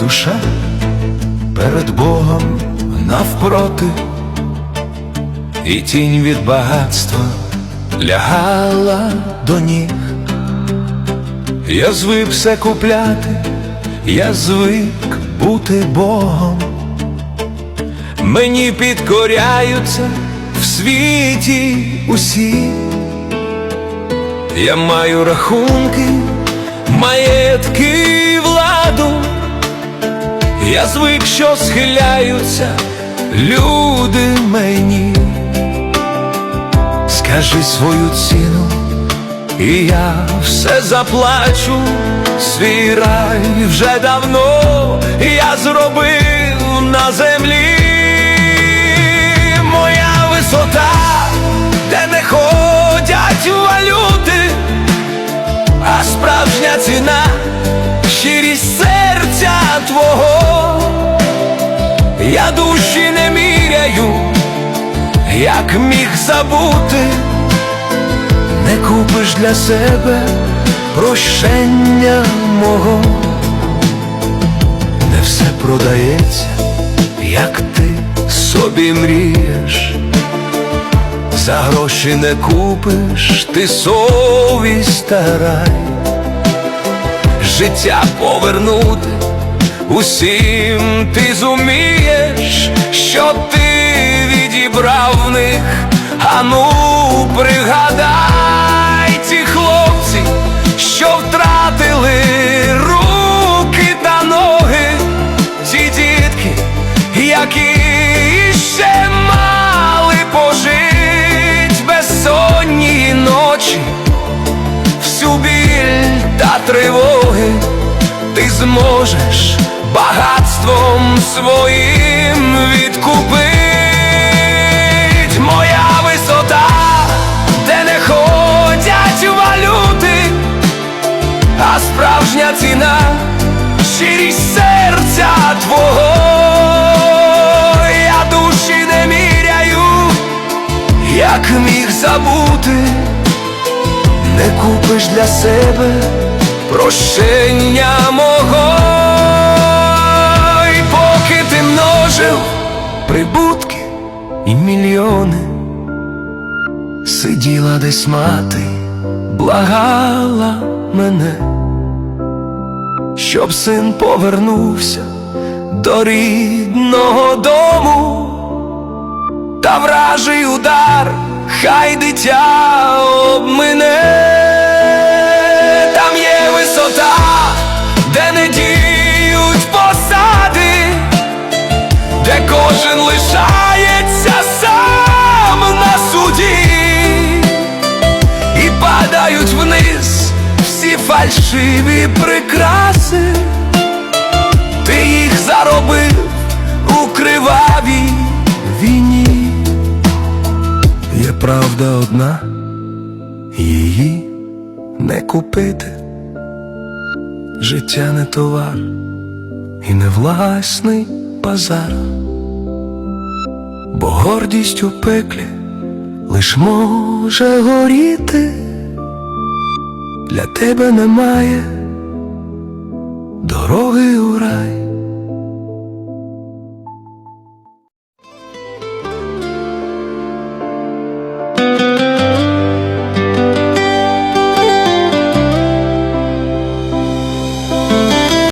душа перед Богом навпроти, і тінь від багатства лягала до ніг. Я звик все купляти, я звик бути Богом. Мені підкоряються в світі усі, я маю рахунки, маєтки. Я звик, що схиляються люди мені. Скажи свою ціну, і я все заплачу. Свій рай вже давно я зробив на землі. Я душі не міряю, як міг забути, не купиш для себе прощення мого, не все продається, як ти собі мрієш. За гроші не купиш ти совість та рай життя повернути усім ти зумієш, що ти відібрав в них, ану пригадай ті хлопці, що втратили руки та ноги, ті дітки, які ще мали пожить безсонні ночі. Всю біль та тривоги ти зможеш багатством своїм відкупить. Моя висота, де не ходять валюти, а справжня ціна щирість серця твого. Я душі не міряю, як міг забути. Не купиш для себе прощення мого, мільйони, сиділа десь мати, благала мене, щоб син повернувся до рідного дому. Та вражий удар, хай дитя обмине, там є висота, де не діють посади, де кожен лишається фальшиві прикраси, ти їх заробив у кривавій війні. Є правда одна, її не купити. Життя не товар і не власний базар, бо гордість у пеклі лиш може горіти, для тебе немає дороги у рай.